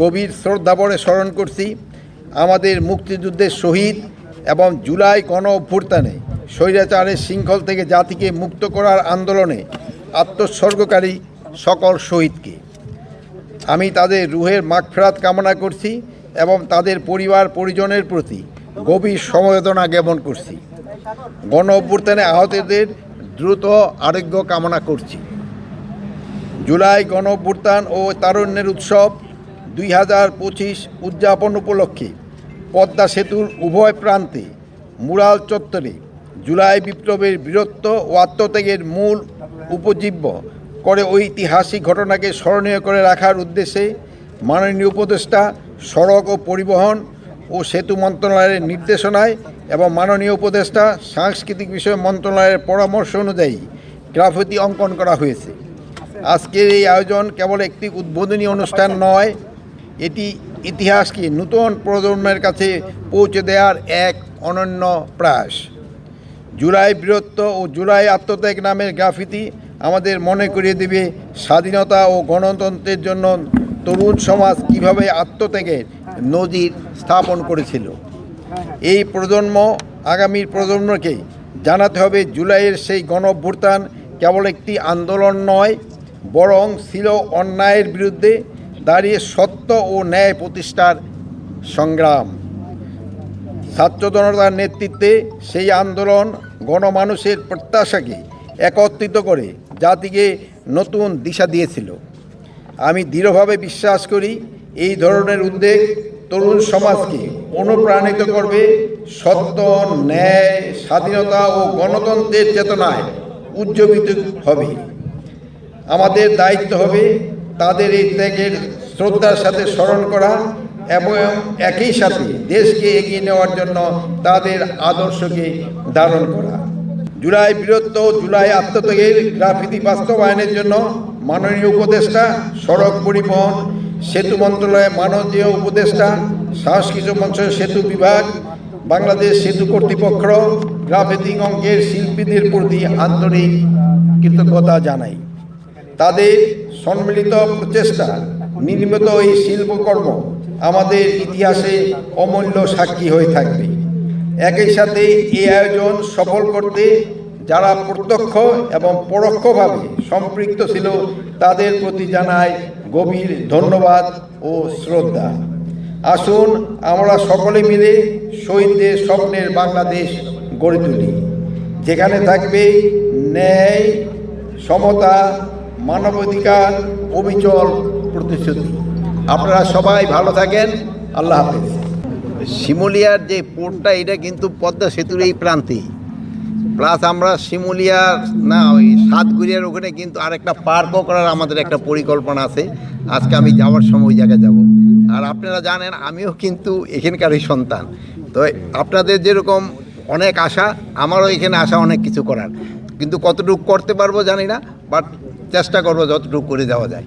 গভীর শ্রদ্ধাভরে স্মরণ করছি, আমাদের মুক্তিযুদ্ধের শহীদ এবং জুলাই গণ অভ্যুত্থানে স্বৈরাচারের শৃঙ্খল থেকে জাতিকে মুক্ত করার আন্দোলনে আত্মোৎসর্গকারী সকল শহীদকে। আমি তাদের রুহের মাগফেরাত কামনা করছি এবং তাদের পরিবার পরিজনের প্রতি গভীর সমবেদনা জ্ঞাপন করছি। গণ অভ্যুত্থানে আহতদের দ্রুত আরোগ্য কামনা করছি। জুলাই গণ অভ্যুত্থান ও তারুণ্যের উৎসব দুই হাজার পঁচিশ উদযাপন উপলক্ষে পদ্মা সেতুর উভয় প্রান্তে মুরাল চত্বরে জুলাই বিপ্লবের বীরত্ব ও আত্মত্যাগের মূল উপজীব্য করে ঐতিহাসিক ঘটনাকে স্মরণীয় করে রাখার উদ্দেশ্যে মাননীয় উপদেষ্টা সড়ক ও পরিবহন ও সেতু মন্ত্রণালয়ের নির্দেশনায় এবং মাননীয় উপদেষ্টা সাংস্কৃতিক বিষয় মন্ত্রণালয়ের পরামর্শ অনুযায়ী গ্রাফিতি অঙ্কন করা হয়েছে। আজকের এই আয়োজন কেবল একটি উদ্বোধনী অনুষ্ঠান নয় এটি ইতিহাসকে নূতন প্রজন্মের কাছে পৌঁছে দেওয়ার এক অনন্য প্রয়াস। জুলাই বীরত্ব ও জুলাই আত্মত্যাগ নামের গ্রাফিতি আমাদের মনে করিয়ে দেবে স্বাধীনতা ও গণতন্ত্রের জন্য তরুণ সমাজ কীভাবে আত্মত্যাগের নজির স্থাপন করেছিল। এই প্রজন্ম, আগামীর প্রজন্মকে জানাতে হবে জুলাইয়ের সেই গণ অভ্যুত্থান কেবল একটি আন্দোলন নয়, বরং ছিল অন্যায়ের বিরুদ্ধে দাঁড়িয়ে সত্য ও ন্যায় প্রতিষ্ঠার সংগ্রাম। ছাত্র জনতার নেতৃত্বে সেই আন্দোলন গণমানুষের প্রত্যাশাকে একত্রিত করে জাতিকে নতুন দিশা দিয়েছিল। আমি দৃঢ়ভাবে বিশ্বাস করি, এই ধরনের উদ্যোগ তরুণ সমাজকে অনুপ্রাণিত করবে সত্য, ন্যায়, স্বাধীনতা ও গণতন্ত্রের চেতনায় উজ্জীবিত হবে। আমাদের দায়িত্ব হবে তাদের এই ত্যাগের শ্রদ্ধার সাথে স্মরণ করা এবং একই সাথে দেশকে এগিয়ে নেওয়ার জন্য তাদের আদর্শকে ধারণ করা। জুলাই বীরত্ব, জুলাই আত্মত্যাগের গ্রাফিতি বাস্তবায়নের জন্য মাননীয় উপদেষ্টা সড়ক পরিবহন, সেতু মন্ত্রণালয়ের মাননীয় উপদেষ্টা সাংস্কৃতিক মঞ্চ সেতু বিভাগ, বাংলাদেশ সেতু কর্তৃপক্ষ গ্রাফিতি অঙ্কের শিল্পীদের প্রতি আন্তরিক কৃতজ্ঞতা জানাই। তাদের সম্মিলিত প্রচেষ্টা নির্মিত এই শিল্পকর্ম আমাদের ইতিহাসে অমূল্য সাক্ষী হয়ে থাকবে। একই সাথে এই আয়োজন সফল করতে যারা প্রত্যক্ষ এবং পরোক্ষভাবে সম্পৃক্ত ছিল, তাদের প্রতি জানায় গভীর ধন্যবাদ ও শ্রদ্ধা। আসুন আমরা সকলে মিলে শহীদদের স্বপ্নের বাংলাদেশ গড়ে তুলি। যেখানে থাকবে ন্যায়, সমতা, মানবাধিকার, অবিচল প্রতিশ্রুতি আপনারা সবাই ভালো থাকেন। আল্লাহ হাফেজ। শিমুলিয়ার যে পোর্টটা, এটা কিন্তু পদ্মা সেতুর এই প্রান্তেই প্লাস আমরা শিমুলিয়ার না, ওই সাতগুড়িয়ার ওখানে কিন্তু আরেকটা পার্কও করার আমাদের একটা পরিকল্পনা আছে। আজকে আমি যাওয়ার সময় ওই জায়গায় যাব। আর আপনারা জানেন, আমিও কিন্তু এখানকারই সন্তান। তো আপনাদের যেরকম অনেক আশা, আমারও এখানে আশা অনেক কিছু করার। কিন্তু কতটুকু করতে পারব জানি না, বাট চেষ্টা করব যতটুকু করে যাওয়া যায়।